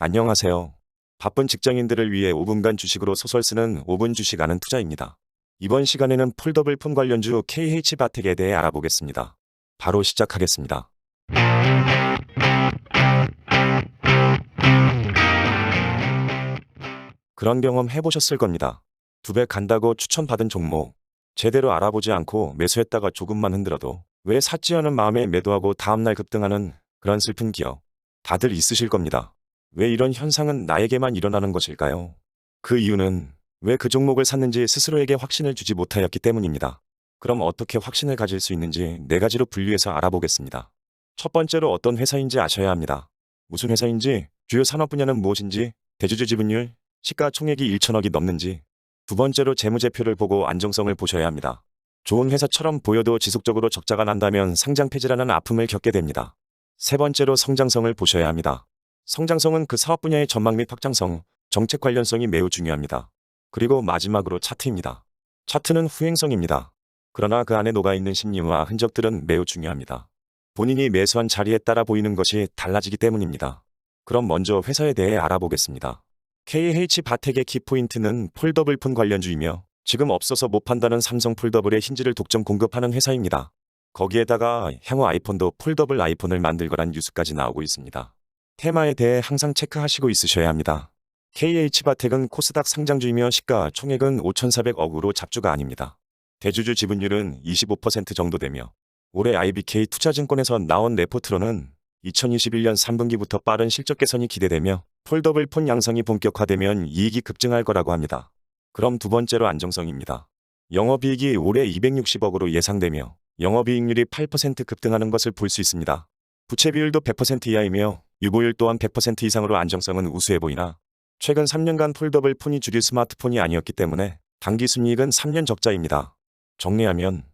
안녕하세요. 바쁜 직장인들을 위해 5분간 주식으로 소설 쓰는 5분 주식 아는 투자입니다. 이번 시간에는 폴더블 폰 관련주 KH바텍에 대해 알아보겠습니다. 바로 시작하겠습니다. 그런 경험 해보셨을 겁니다. 두 배 간다고 추천받은 종목. 제대로 알아보지 않고 매수했다가 조금만 흔들어도 왜 샀지 않은 마음에 매도하고 다음날 급등하는 그런 슬픈 기억. 다들 있으실 겁니다. 왜 이런 현상은 나에게만 일어나는 것일까요? 그 이유는 왜 그 종목을 샀는지 스스로에게 확신을 주지 못하였기 때문입니다. 그럼 어떻게 확신을 가질 수 있는지 네 가지로 분류해서 알아보겠습니다. 첫 번째로 어떤 회사인지 아셔야 합니다. 무슨 회사인지, 주요 산업 분야는 무엇인지, 대주주 지분율, 시가총액이 1천억이 넘는지, 두 번째로 재무제표를 보고 안정성을 보셔야 합니다. 좋은 회사처럼 보여도 지속적으로 적자가 난다면 상장 폐지라는 아픔을 겪게 됩니다. 세 번째로 성장성을 보셔야 합니다. 성장성은 그 사업 분야의 전망 및 확장성, 정책 관련성이 매우 중요합니다. 그리고 마지막으로 차트입니다. 차트는 후행성입니다. 그러나 그 안에 녹아있는 심리와 흔적들은 매우 중요합니다. 본인이 매수한 자리에 따라 보이는 것이 달라지기 때문입니다. 그럼 먼저 회사에 대해 알아보겠습니다. KH 바텍의 키포인트는 폴더블폰 관련주이며 지금 없어서 못 판다는 삼성 폴더블의 힌지를 독점 공급하는 회사입니다. 거기에다가 향후 아이폰도 폴더블 아이폰을 만들 거란 뉴스까지 나오고 있습니다. 테마에 대해 항상 체크하시고 있으셔야 합니다. KH바텍은 코스닥 상장주이며 시가 총액은 5,400억으로 잡주가 아닙니다. 대주주 지분율은 25% 정도 되며 올해 IBK 투자증권에서 나온 레포트로는 2021년 3분기부터 빠른 실적 개선이 기대되며 폴더블 폰 양상이 본격화되면 이익이 급증할 거라고 합니다. 그럼 두 번째로 안정성입니다. 영업이익이 올해 260억으로 예상되며 영업이익률이 8% 급등하는 것을 볼 수 있습니다. 부채 비율도 100% 이하이며 유보율 또한 100% 이상으로 안정성은 우수해 보이나 최근 3년간 폴더블 폰이 주류 스마트폰이 아니었기 때문에 단기 순이익은 3년 적자입니다. 정리하면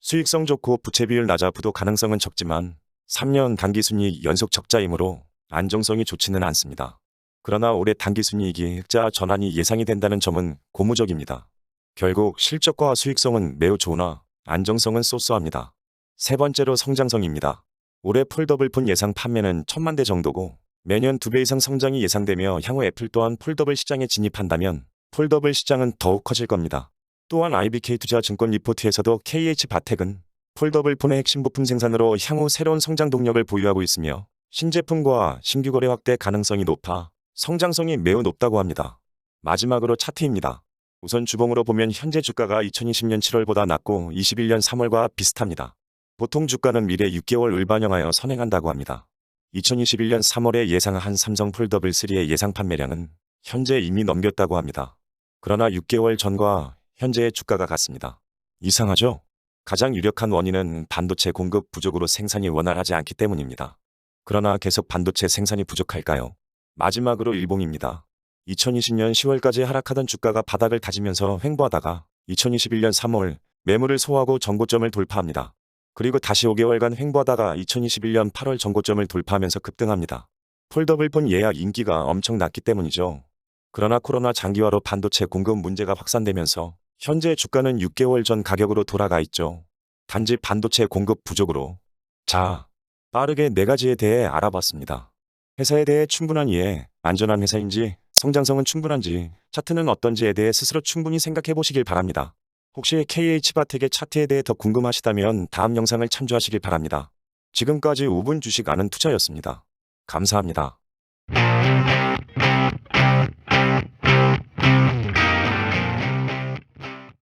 수익성 좋고 부채 비율 낮아 부도 가능성은 적지만 3년 단기 순이익 연속 적자이므로 안정성이 좋지는 않습니다. 그러나 올해 단기 순이익이 흑자 전환이 예상이 된다는 점은 고무적입니다. 결국 실적과 수익성은 매우 좋으나 안정성은 쏘쏘합니다. 세 번째로 성장성입니다. 올해 폴더블폰 예상 판매는 천만 대 정도고 매년 두배 이상 성장이 예상되며 향후 애플 또한 폴더블 시장에 진입한다면 폴더블 시장은 더욱 커질 겁니다. 또한 IBK 투자증권 리포트에서도 KH바텍은 폴더블 폰의 핵심 부품 생산으로 향후 새로운 성장 동력을 보유하고 있으며 신제품과 신규 거래 확대 가능성이 높아 성장성이 매우 높다고 합니다. 마지막으로 차트입니다. 우선 주봉으로 보면 현재 주가가 2020년 7월보다 낮고 21년 3월과 비슷합니다. 보통 주가는 미래 6개월 을 반영하여 선행한다고 합니다. 2021년 3월에 예상한 삼성 폴더블 3의 예상 판매량은 현재 이미 넘겼다고 합니다. 그러나 6개월 전과 현재의 주가가 같습니다. 이상하죠? 가장 유력한 원인은 반도체 공급 부족으로 생산이 원활하지 않기 때문입니다. 그러나 계속 반도체 생산이 부족할까요? 마지막으로 일봉입니다. 2020년 10월까지 하락하던 주가가 바닥을 다지면서 횡보하다가 2021년 3월 매물을 소화하고 정고점을 돌파합니다. 그리고 다시 5개월간 횡보하다가 2021년 8월 정고점을 돌파하면서 급등합니다. 폴더블폰 예약 인기가 엄청 낮기 때문이죠. 그러나 코로나 장기화로 반도체 공급 문제가 확산되면서 현재 주가는 6개월 전 가격으로 돌아가 있죠. 단지 반도체 공급 부족으로. 자, 빠르게 네 가지에 대해 알아봤습니다. 회사에 대해 충분한 이해, 안전한 회사인지, 성장성은 충분한지, 차트는 어떤지에 대해 스스로 충분히 생각해 보시길 바랍니다. 혹시 KH바텍의 차트에 대해 더 궁금하시다면 다음 영상을 참조하시길 바랍니다. 지금까지 5분 주식 아는 투자였습니다. 감사합니다.